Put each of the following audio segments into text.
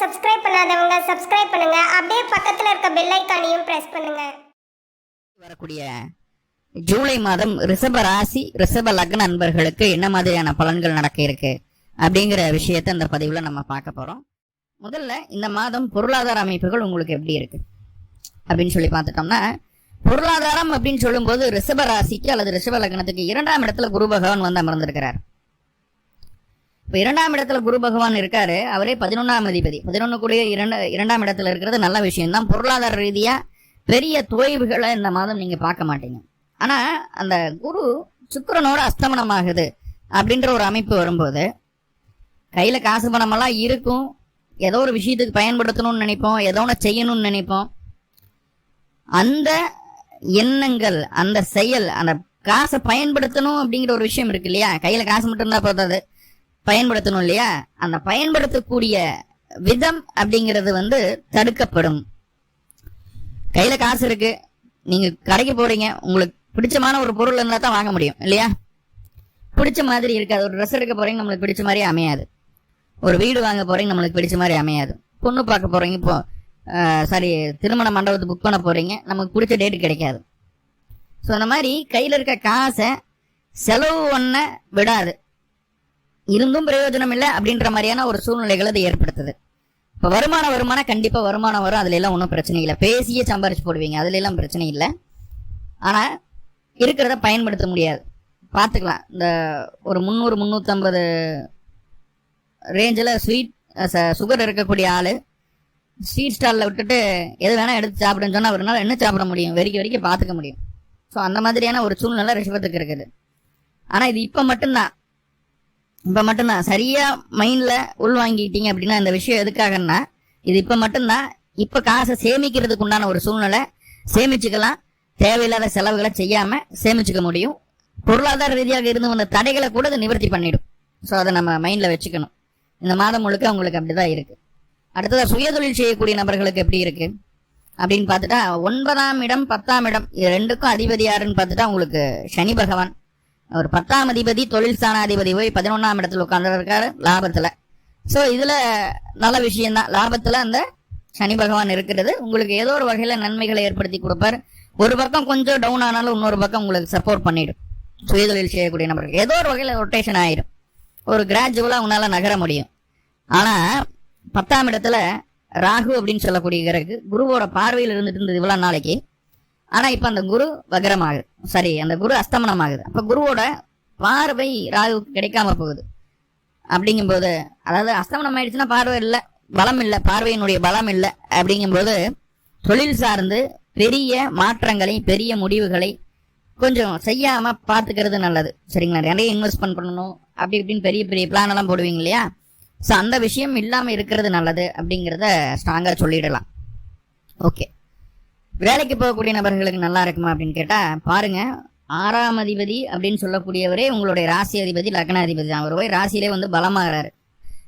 Subscribe பண்ணாதவங்க subscribe பண்ணுங்க. அப்படியே பக்கத்துல இருக்க பெல் ஐக்கானையும் பிரஸ் பண்ணுங்க. வரக்கூடிய ஜூலை மாதம் ரிஷப ராசி ரிஷப லக்ன அன்பர்களுக்கு என்ன மாதிரியான பலன்கள் நடக்க இருக்கு அப்படிங்கிற விஷயத்தை இந்த பதிவுல நம்ம பார்க்க போறோம். முதல்ல இந்த மாதம் பொருளாதார அமைப்புகள் உங்களுக்கு எப்படி இருக்கு? அப்படின்னு சொல்லி பார்த்துட்டோம்னா பொருளாதாரம் அப்படின்னு சொல்லும்போது ரிஷப ராசிக்கு அல்லது ரிஷப லக்னத்துக்கு இரண்டாம் இடத்துல குரு பகவான் வந்து அமர்ந்திருக்கிறார். இப்ப இரண்டாம் இடத்துல குரு பகவான் இருக்காரு அவரே பதினொன்றாம் அதிபதி. பதினொன்னு கூடிய இரண்டு இரண்டாம் இடத்துல இருக்கிறது நல்ல விஷயம்தான். பொருளாதார ரீதியா பெரிய தொய்வுகளை இந்த மாதம் நீங்க பார்க்க மாட்டீங்க. ஆனா அந்த குரு சுக்கிரனோட அஸ்தமனமாகுது அப்படின்ற ஒரு அமைப்பு வரும்போது கையில காசு பணமெல்லாம் இருக்கும். ஏதோ ஒரு விஷயத்துக்கு பயன்படுத்தணும்னு நினைப்போம். ஏதோ ஒன்று செய்யணும்னு நினைப்போம். அந்த எண்ணங்கள் அந்த செயல் அந்த காசை பயன்படுத்தணும் அப்படிங்கிற ஒரு விஷயம் இருக்கு இல்லையா? கையில காசு மட்டும் இருந்தா போதாது. பயன்படுத்தணும் இல்லையா? அந்த பயன்படுத்தக்கூடிய விதம் அப்படிங்கிறது வந்து தடுக்கப்படும். கையில காசு இருக்கு. நீங்க கடைக்கு போறீங்க. உங்களுக்கு பிடிச்சமான ஒரு பொருள் இருந்தா தான் வாங்க முடியும் இல்லையா? பிடிச்ச மாதிரி இருக்காது. ஒரு ட்ரெஸ் எடுக்க போறீங்க நம்மளுக்கு பிடிச்ச மாதிரி அமையாது. ஒரு வீடு வாங்க போறீங்க நம்மளுக்கு பிடிச்ச மாதிரி அமையாது. பொண்ணு பார்க்க போறீங்க இப்போ சாரி திருமண மண்டபத்தை புக் பண்ண போறீங்க நமக்கு பிடிச்ச டேட் கிடைக்காது. ஸோ அந்த மாதிரி கையில் இருக்க காசை செலவு பண்ண விடாது. இருந்தும் பிரயோஜனம் இல்லை அப்படின்ற மாதிரியான ஒரு சூழ்நிலைகளை அது ஏற்படுத்துது. இப்போ வருமானம் வருமானம் கண்டிப்பாக வருமானம் வரும். அதுல எல்லாம் ஒன்றும் பிரச்சனை இல்லை. பேசியே சம்பாரிச்சு போடுவீங்க. அதுல எல்லாம் பிரச்சனை இல்லை. ஆனால் இருக்கிறத பயன்படுத்த முடியாது. பார்த்துக்கலாம். இந்த ஒரு முந்நூறு முந்நூற்றம்பது ரேஞ்சில் ஸ்வீட் சுகர் இருக்கக்கூடிய ஆள் ஸ்வீட் ஸ்டாலில் விட்டுட்டு எது வேணால் எடுத்து சாப்பிடுன்னு சொன்னால் அவரால் என்ன சாப்பிட முடியும்? வெறிக்க வெறிக்க பார்த்துக்க முடியும். ஸோ அந்த மாதிரியான ஒரு சூழ்நிலை ரிஷபத்துக்கு இருக்குது. ஆனால் இது இப்போ மட்டும்தான். இப்போ மட்டும்தான். சரியாக மைண்டில் உள்வாங்கிட்டீங்க அப்படின்னா இந்த விஷயம் எதுக்காகன்னா இது இப்போ மட்டும்தான். இப்போ காசை சேமிக்கிறதுக்கு உண்டான ஒரு சூழ்நிலை. சேமிச்சுக்கலாம். தேவையில்லாத செலவுகளை செய்யாமல் சேமிச்சுக்க முடியும். பொருளாதார ரீதியாக இருந்து வந்த தடைகளை கூட அது நிவர்த்தி பண்ணிடும். ஸோ அதை நம்ம மைண்டில் வச்சுக்கணும். இந்த மாதம் முழுக்க அவங்களுக்கு அப்படிதான் இருக்கு. அடுத்ததா சுயதொழில் செய்யக்கூடிய நபர்களுக்கு எப்படி இருக்கு? அப்படின்னு பார்த்துட்டா ஒன்பதாம் இடம் பத்தாம் இடம் இது ரெண்டுக்கும் அதிபதி யாருன்னு பார்த்துட்டா உங்களுக்கு சனி பகவான். ஒரு பத்தாம் அதிபதி தொழில் ஸ்தானாதிபதி போய் பதினொன்றாம் இடத்துல உட்காந்துருக்காரு லாபத்தில். ஸோ இதில் நல்ல விஷயம்தான். லாபத்தில் அந்த சனி பகவான் இருக்கிறது. உங்களுக்கு ஏதோ ஒரு வகையில் நன்மைகளை ஏற்படுத்தி கொடுப்பார். ஒரு பக்கம் கொஞ்சம் டவுன் ஆனாலும் இன்னொரு பக்கம் உங்களுக்கு சப்போர்ட் பண்ணிடும். சுயதொழில் செய்யக்கூடிய நபர்கள். ஏதோ ஒரு வகையில் ரொட்டேஷன் ஆயிடும் ஒரு கிராஜுவலாக உன்னால் நகர முடியும். ஆனால் பத்தாம் இடத்துல ராகு அப்படின்னு சொல்லக்கூடிய கிரகு குருவோட பார்வையில் இருந்துட்டு இருந்தது இவ்வளோ நாளைக்கு. ஆனா இப்ப அந்த குரு வக்ரமாகுது. சரி அந்த குரு அஸ்தமனம் ஆகுது அப்ப குருவோட பார்வை ராகுவுக்கு கிடைக்காம போகுது. அப்படிங்கும்போது அதாவது அஸ்தமனம் ஆயிடுச்சுன்னா பார்வை இல்லை பலம் இல்லை பார்வையினுடைய பலம் இல்லை அப்படிங்கும்போது தொழில் சார்ந்து பெரிய மாற்றங்களை பெரிய முடிவுகளை கொஞ்சம் செய்யாம பாத்துக்கிறது நல்லது. சரிங்களா? நிறைய இன்வெஸ்ட்மெண்ட் பண்ணணும் அப்படி இப்படின்னு பெரிய பெரிய பிளான் எல்லாம் போடுவீங்க இல்லையா? ஸோ அந்த விஷயம் இல்லாம இருக்கிறது நல்லது அப்படிங்கிறத ஸ்ட்ராங்கா சொல்லிடலாம். ஓகே வேலைக்கு போகக்கூடிய நபர்களுக்கு நல்லா இருக்குமா அப்படின்னு கேட்டா பாருங்க ஆறாம் அதிபதி அப்படின்னு சொல்லக்கூடியவரே உங்களுடைய ராசி அதிபதி லக்ன அதிபதி தான். அவர் போய் ராசியிலே வந்து பலமாகறாரு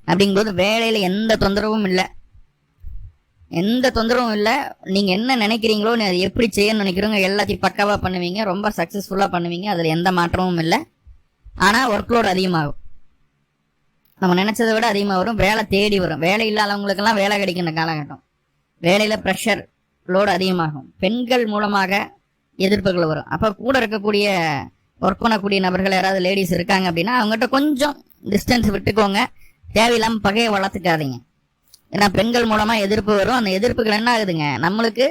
அப்படிங்கும்போது வேலையில் எந்த தொந்தரவும் இல்லை. எந்த தொந்தரவும் இல்லை. நீங்கள் என்ன நினைக்கிறீங்களோ நீ அதை எப்படி செய்யணும்னு நினைக்கிறீங்க எல்லாத்தையும் பக்காவாக பண்ணுவீங்க. ரொம்ப சக்ஸஸ்ஃபுல்லாக பண்ணுவீங்க. அதில் எந்த மாற்றமும் இல்லை. ஆனால் ஒர்க் லோட் அதிகமாகும். நம்ம நினச்சதை விட அதிகமாக வரும். வேலை தேடி வரும். வேலை இல்லாதவங்களுக்கெல்லாம் வேலை கிடைக்கின்ற காலகட்டம். வேலையில் ப்ரெஷர் லோடு அதிகமாகும். பெண்கள் மூலமாக எதிர்ப்புகள் வரும். அப்போ கூட இருக்கக்கூடிய ஒர்க் பண்ணக்கூடிய நபர்கள் யாராவது லேடிஸ் இருக்காங்க அப்படின்னா அவங்ககிட்ட கொஞ்சம் டிஸ்டன்ஸ் விட்டுக்கோங்க. தேவையில்லாமல் பகையை வளர்த்துக்காதீங்க. ஏன்னா பெண்கள் மூலமாக எதிர்ப்பு வரும். அந்த எதிர்ப்புகள் என்ன ஆகுதுங்க? நம்மளுக்கு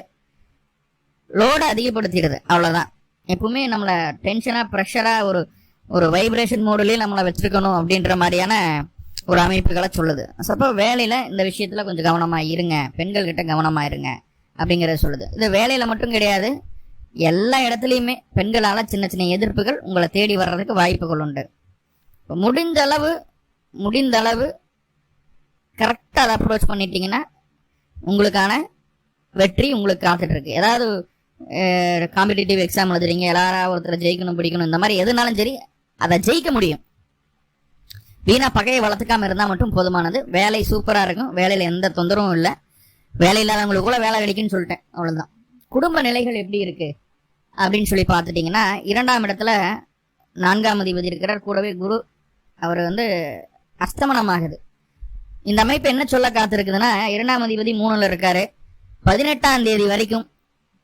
லோடை அதிகப்படுத்திடுது. அவ்வளோதான் எப்பவுமே நம்மளை டென்ஷனாக ப்ரெஷராக ஒரு ஒரு வைப்ரேஷன் மோடுலேயே நம்மளை வச்சுருக்கணும் அப்படின்ற மாதிரியான ஒரு அமைப்புகளை சொல்லுது. அப்போ வேலையில் இந்த விஷயத்தில் கொஞ்சம் கவனமாக இருங்க. பெண்கள்கிட்ட கவனமாக இருங்க. அப்படிங்கிறத சொல்லுது. இது வேலையில மட்டும் கிடையாது. எல்லா இடத்துலையுமே பெண்களால் சின்ன சின்ன எதிர்ப்புகள் உங்களை தேடி வர்றதுக்கு வாய்ப்புகள் உண்டு. முடிந்த அளவு முடிந்த அளவு கரெக்டாக அதை அப்ரோச் பண்ணிட்டீங்கன்னா உங்களுக்கான வெற்றி உங்களுக்கு காத்துட்ருக்கு ஏதாவது காம்படிட்டிவ் எக்ஸாம் எழுதுறீங்க எல்லாரும் ஒருத்தர் ஜெயிக்கணும் பிடிக்கணும் இந்த மாதிரி எதுனாலும் சரி அதை ஜெயிக்க முடியும். வீணா பகையை வளர்த்துக்காம இருந்தால் மட்டும் போதுமானது. வேலை சூப்பராக இருக்கும். வேலையில் எந்த தொந்தரவும் இல்லை. வேலை இல்லாதவங்களுக்கு கூட வேலை கிடைக்குன்னு சொல்லிட்டேன் அவ்வளவுதான். குடும்ப நிலைகள் எப்படி இருக்கு? அப்படின்னு சொல்லி பார்த்துட்டீங்கன்னா இரண்டாம் இடத்துல நான்காம் அதிபதி இருக்கிறார். கூடவே குரு அவர் வந்து அஸ்தமனம் ஆகுது இந்த அமைப்பு என்ன சொல்ல காத்திருக்குதுன்னா இரண்டாம் அதிபதி மூணுல இருக்காரு. பதினெட்டாம் தேதி வரைக்கும்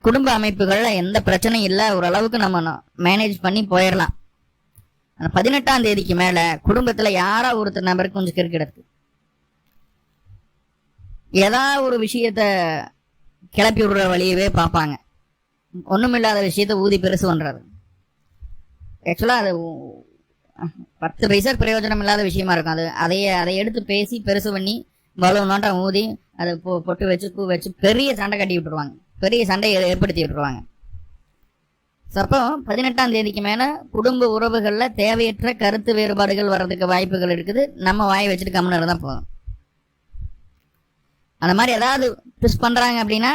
குடும்ப அமைப்புகள்ல எந்த பிரச்சனையும் இல்லை. ஓரளவுக்கு நம்ம மேனேஜ் பண்ணி போயிடலாம். அந்த பதினெட்டாம் தேதிக்கு மேல குடும்பத்துல யாரா ஒருத்தர் நபருக்கு கொஞ்சம் கிறுக்கிடத்து ஏதாவது ஒரு விஷயத்த கிளப்பி விடுற வழியவே பார்ப்பாங்க. ஒன்றுமில்லாத விஷயத்த ஊதி பெருசு பண்ணுறாரு ஆக்சுவலாக அது பத்து பைசா பிரயோஜனம் இல்லாத விஷயமா இருக்கும். அது அதையே அதை எடுத்து பேசி பெருசு பண்ணி பலூன் நோட்டம் ஊதி அதை பொ- பொட்டு வச்சு பூ வச்சு பெரிய சண்டை கட்டி விட்டுருவாங்க. பெரிய சண்டையை ஏற்படுத்தி விட்டுருவாங்க. சப்போ அப்போ பதினெட்டாம் தேதிக்கு மேலே குடும்ப உறவுகளில் தேவையற்ற கருத்து வேறுபாடுகள் வர்றதுக்கு வாய்ப்புகள் இருக்குது. நம்ம வாயை வச்சுட்டு கம்முன்னு தான் போதும். அந்த மாதிரி ஏதாவது ட்விஸ்ட் பண்ணுறாங்க அப்படின்னா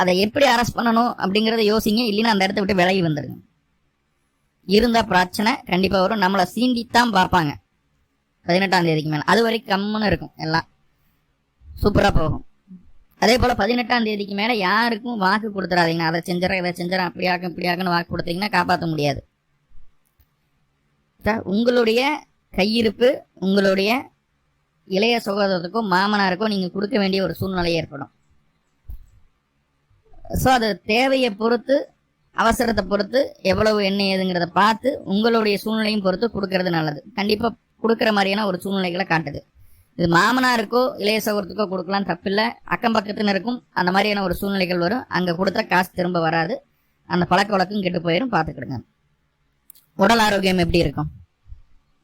அதை எப்படி அரெஸ்ட் பண்ணணும் அப்படிங்கிறத யோசிங்க. இல்லைன்னா அந்த இடத்த விட்டு விலகி வந்துடுங்க இருந்தால் பிரச்சனை கண்டிப்பாக வரும். நம்மளை சீண்டித்தான் பார்ப்பாங்க. பதினெட்டாம் தேதிக்கு மேலே. அது வரைக்கும் கம்முன்னு இருக்கும் எல்லாம். சூப்பராக போகும். அதே போல் பதினெட்டாம் தேதிக்கு மேலே யாருக்கும் வாக்கு கொடுத்துடாதீங்க. அதை செஞ்சுறேன் இதை செஞ்சுறேன் அப்படியாக்கும் இப்படியாக்குன்னு வாக்கு கொடுத்தீங்கன்னா காப்பாற்ற முடியாது. உங்களுடைய கையிருப்பு உங்களுடைய இளைய சகோதரத்துக்கும் மாமனாருக்கும் நீங்கள் கொடுக்க வேண்டிய ஒரு சூழ்நிலை ஏற்படும். ஸோ அது தேவையை பொறுத்து அவசரத்தை பொறுத்து எவ்வளவு என்ன ஏதுங்கிறத பார்த்து உங்களுடைய சூழ்நிலையும் பொறுத்து கொடுக்கறது நல்லது. கண்டிப்பாக கொடுக்குற மாதிரியான ஒரு சூழ்நிலைகளை காட்டுது. இது மாமனாருக்கோ இளைய சகோதரத்துக்கோ கொடுக்கலாம் தப்பில்லை. அக்கம் பக்கத்தினருக்கும் அந்த மாதிரியான ஒரு சூழ்நிலைகள் வரும். அங்கே கொடுத்தா காசு திரும்ப வராது. அந்த பழக்க வழக்கம் கெட்டு போயிடும் பார்த்துக்கிடுங்க. உடல் ஆரோக்கியம் எப்படி இருக்கும்?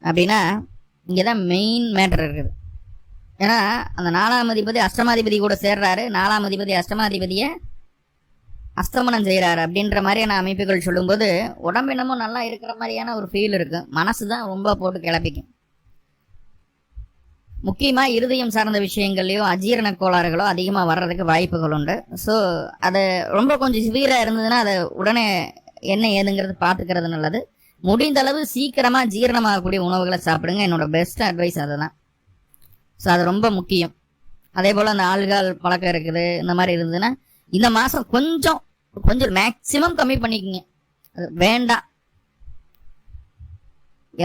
அப்படின்னா இங்கே தான் மெயின் மேட்டர் இருக்குது. ஏன்னா அந்த நாலாம் அதிபதி அஷ்டமாதிபதி கூட சேர்றாரு. நாலாம் அதிபதி அஷ்டமாதிபதியை அஸ்தமனம் செய்கிறாரு அப்படின்ற மாதிரியான அமைப்புகள் சொல்லும்போது உடம்பு என்னமோ நல்லா இருக்கிற மாதிரியான ஒரு ஃபீல் இருக்கும் மனசு தான் ரொம்ப போட்டு கிளப்பிக்கும். முக்கியமாக இருதயம் சார்ந்த விஷயங்கள்லையோ அஜீரண கோளாறுகளோ அதிகமாக வர்றதுக்கு வாய்ப்புகள் உண்டு. ஸோ அது ரொம்ப கொஞ்சம் சிவியரா இருந்ததுன்னா அதை உடனே என்ன ஏதுங்கிறது பார்த்துக்கிறது நல்லது. முடிந்த அளவு ஜீரணமாகக்கூடிய உணவுகளை சாப்பிடுங்க. என்னோட பெஸ்ட் அட்வைஸ் அதுதான். ஸோ அது ரொம்ப முக்கியம். அதே போல் அந்த ஆள்கால் பழக்கம் இருக்குது இந்த மாதிரி இருந்ததுன்னா இந்த மாதம் கொஞ்சம் கொஞ்சம் மேக்சிமம் கம்மி பண்ணிக்கோங்க. அது வேண்டாம்.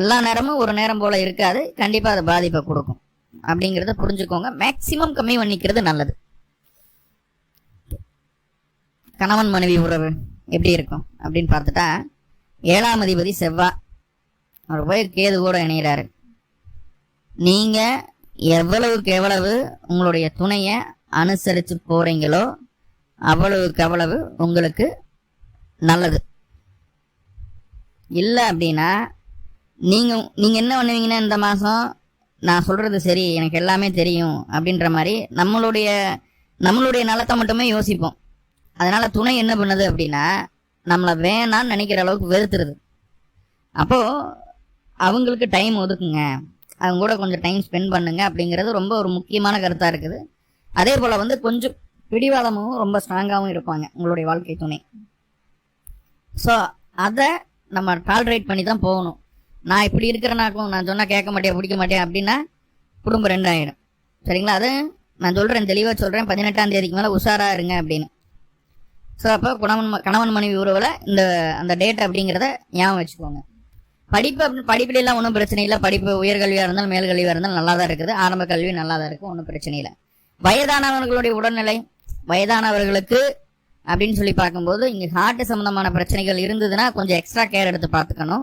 எல்லா நேரமும் ஒரு நேரம் போல இருக்காது கண்டிப்பாக அது பாதிப்பை கொடுக்கும். அப்படிங்கிறத புரிஞ்சுக்கோங்க. மேக்சிமம் கம்மி பண்ணிக்கிறது நல்லது. கணவன் மனைவி உறவு எப்படி இருக்கும் அப்படின்னு பார்த்துட்டா ஏழாம் அதிபதி செவ்வா. அவர் போய் கேது கூட இணைகிறாரு நீங்க எவ்வளவுக்கு எவ்வளவு உங்களுடைய துணையை அனுசரித்து போகிறீங்களோ அவ்வளவுக்கு அவ்வளவு உங்களுக்கு நல்லது. இல்லை அப்படின்னா நீங்கள் நீங்கள் என்ன பண்ணுவீங்கன்னா இந்த மாதம் நான் சொல்கிறது சரி எனக்கு எல்லாமே தெரியும் அப்படின்ற மாதிரி நம்மளுடைய நம்மளுடைய நலத்தை மட்டுமே யோசிப்போம். அதனால் துணை என்ன பண்ணுது அப்படின்னா நம்மளை வேணான்னு நினைக்கிற அளவுக்கு வெறுத்துருது. அப்போது அவங்களுக்கு டைம் ஒதுக்குங்க. அவங்க கூட கொஞ்சம் டைம் ஸ்பெண்ட் பண்ணுங்க அப்படிங்கிறது ரொம்ப ஒரு முக்கியமான கருத்தாக இருக்குது. அதே போல் வந்து கொஞ்சம் பிடிவாதமும் ரொம்ப ஸ்ட்ராங்காகவும் இருப்பாங்க உங்களுடைய வாழ்க்கை துணை. ஸோ அதை நம்ம டால்ரேட் பண்ணி தான் போகணும். நான் இப்படி இருக்கிறனாக்கும் நான் சொன்னால் கேட்க மாட்டேன் பிடிக்க மாட்டேன் அப்படின்னா குடும்பம் ரெண்டாயிடும். சரிங்களா? அது நான் சொல்கிறேன் தெளிவாக சொல்கிறேன் பதினெட்டாம் தேதிக்கு மேலே உஷாராக இருங்க அப்படின்னு. ஸோ அப்போ கணவன் கணவன் மனைவி உறவில் இந்த அந்த டேட் அப்படிங்கிறத ஞாபகம் வச்சுக்கோங்க. படிப்பு அப்படி- படிப்புல ஒன்றும் பிரச்சனை இல்லை. படிப்பு உயர்கல்வியாக இருந்தாலும் மேல்கல்வியாக இருந்தாலும் நல்லா தான் இருக்குது. ஆரம்ப கல்வி நல்லா தான் இருக்குது ஒன்றும் பிரச்சனை இல்லை. வயதானவர்களுடைய உடல்நிலை வயதானவர்களுக்கு அப்படின்னு சொல்லி பார்க்கும்போது இங்கே ஹார்ட்டு சம்மந்தமான பிரச்சனைகள் இருந்ததுன்னா கொஞ்சம் எக்ஸ்ட்ரா கேர் எடுத்து பார்த்துக்கணும்.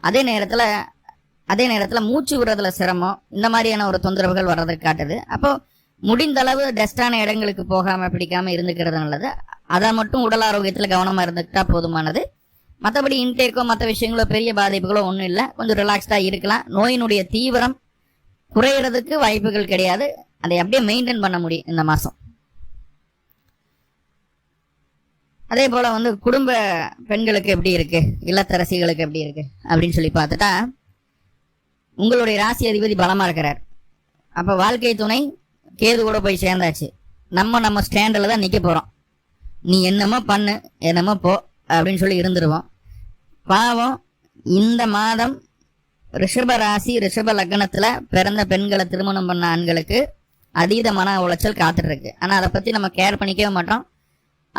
அதே நேரத்தில் அதே நேரத்தில் மூச்சு விடுறதுல சிரமம் இந்த மாதிரியான ஒரு தொந்தரவுகள் வர்றதுக்கு காட்டுது. அப்போ முடிந்த அளவு டஸ்டான இடங்களுக்கு போகாமல் பிடிக்காமல் இருந்துக்கிறது நல்லது. அதை மட்டும் உடல் ஆரோக்கியத்தில் கவனமாக இருந்துக்கிட்டால் போதுமானது. மற்றபடி இன்டேக்கோ மற்ற விஷயங்களோ பெரிய பாதிப்புகளோ ஒன்றும் இல்லை. கொஞ்சம் ரிலாக்ஸ்டாக இருக்கலாம். நோயினுடைய தீவிரம் குறையிறதுக்கு வாய்ப்புகள் கிடையாது. அதை அப்படியே மெயின்டைன் பண்ண முடியும் இந்த மாசம். அதே போல வந்து குடும்ப பெண்களுக்கு எப்படி இருக்கு? இல்லத்தரசிகளுக்கு எப்படி இருக்கு? அப்படின்னு சொல்லி பார்த்துட்டா உங்களுடைய ராசி அதிபதி பலமா இருக்கிறார். அப்போ வாழ்க்கை துணை கேது கூட போய் சேர்ந்தாச்சு. நம்ம நம்ம ஸ்டாண்டில் தான் நிற்க போறோம். நீ என்னமோ பண்ணு என்னமோ போ. அப்படின்னு சொல்லி இருந்துருவோம். பாவம் இந்த மாதம் ரிஷப ராசி ரிஷப லக்னத்தில் பிறந்த பெண்களை திருமணம் பண்ண ஆண்களுக்கு அதீத மன உளைச்சல் காத்துட்ருக்கு. ஆனால் அதை பற்றி நம்ம கேர் பண்ணிக்கவே மாட்டோம்.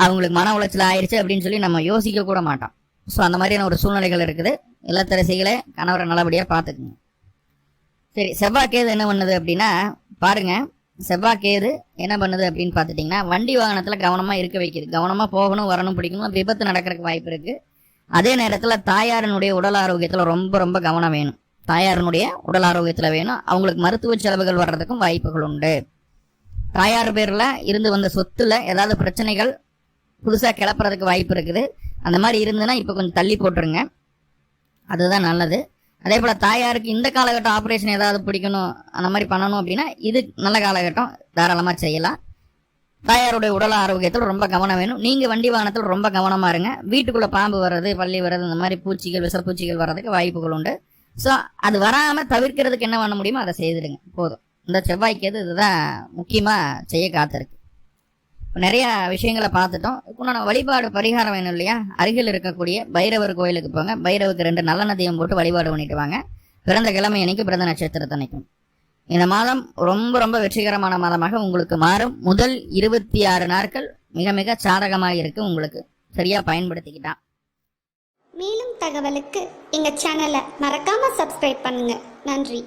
அவங்களுக்கு மன உளைச்சல் ஆயிடுச்சு அப்படின்னு சொல்லி நம்ம யோசிக்க கூட மாட்டோம். ஸோ அந்த மாதிரியான ஒரு சூழ்நிலைகள் இருக்குது. இல்லத்தரசிகளை கணவரை நல்லபடியாக பார்த்துக்குங்க. சரி செவ்வாய்க்கு என்ன பண்ணுது அப்படின்னா பாருங்கள் செவ்வாய்க்கேது என்ன பண்ணுது அப்படின்னு பார்த்துட்டிங்கன்னா வண்டி வாகனத்தில் கவனமாக இருக்க வைக்குது. கவனமாக போகணும் வரணும் பிடிக்கணும் விபத்து நடக்கிறதுக்கு வாய்ப்பு இருக்குது அதே நேரத்தில் தாயாரனுடைய உடல் ஆரோக்கியத்தில் ரொம்ப ரொம்ப கவனம் வேணும். தாயாரினுடைய உடல் ஆரோக்கியத்தில் வேணும். அவங்களுக்கு மருத்துவ செலவுகள் வர்றதுக்கும் வாய்ப்புகள் உண்டு. தாயார் பேரில் இருந்து வந்த சொத்துல ஏதாவது பிரச்சனைகள் புதுசாக கிளப்புறதுக்கு வாய்ப்பு இருக்குது. அந்த மாதிரி இருந்துன்னா இப்போ கொஞ்சம் தள்ளி போட்டுருங்க. அதுதான் நல்லது. அதே போல் தாயாருக்கு இந்த காலகட்டம் ஆப்ரேஷன் ஏதாவது பிடிக்கணும் அந்த மாதிரி பண்ணணும் அப்படின்னா இது நல்ல காலகட்டம். தாராளமாக செய்யலாம். தாயாருடைய உடல் ஆரோக்கியத்தில் ரொம்ப கவனம் வேணும். நீங்கள் வண்டி வாகனத்தில் ரொம்ப கவனமாக இருங்க. வீட்டுக்குள்ளே பாம்பு வர்றது பள்ளி வர்றது இந்த மாதிரி பூச்சிகள் விசப்பூச்சிகள் வர்றதுக்கு வாய்ப்புகள் உண்டு. ஸோ அது வராமல் தவிர்க்கிறதுக்கு என்ன பண்ண முடியுமோ அதை செய்துடுங்க. போதும். இந்த செவ்வாய்க்கு எது இதுதான் முக்கியமாக செய்ய காத்திருக்கு. நிறைய விஷயங்களை பார்த்துட்டோம். இப்போ நான் வழிபாடு பரிகாரம் வேணும் இல்லையா? அருகில் இருக்கக்கூடிய பைரவர் கோயிலுக்கு போங்க. பைரவுக்கு ரெண்டு நல்ல நதியம் போட்டு வழிபாடு பண்ணிட்டு வாங்க. பிறந்த கிழமை அன்னைக்கு பிறந்த நட்சத்திரத்தனைக்கும் இந்த மாதம் ரொம்ப ரொம்ப வெற்றிகரமான மாதமாக உங்களுக்கு மாறும். முதல் இருபத்தி ஆறு நாட்கள் மிக மிக சாதகமாக இருக்கு உங்களுக்கு. சரியா பயன்படுத்திக்கிட்டா. மேலும் தகவலுக்கு எங்க சேனலை மறக்காமல் சப்ஸ்கிரைப் பண்ணுங்கள் நன்றி.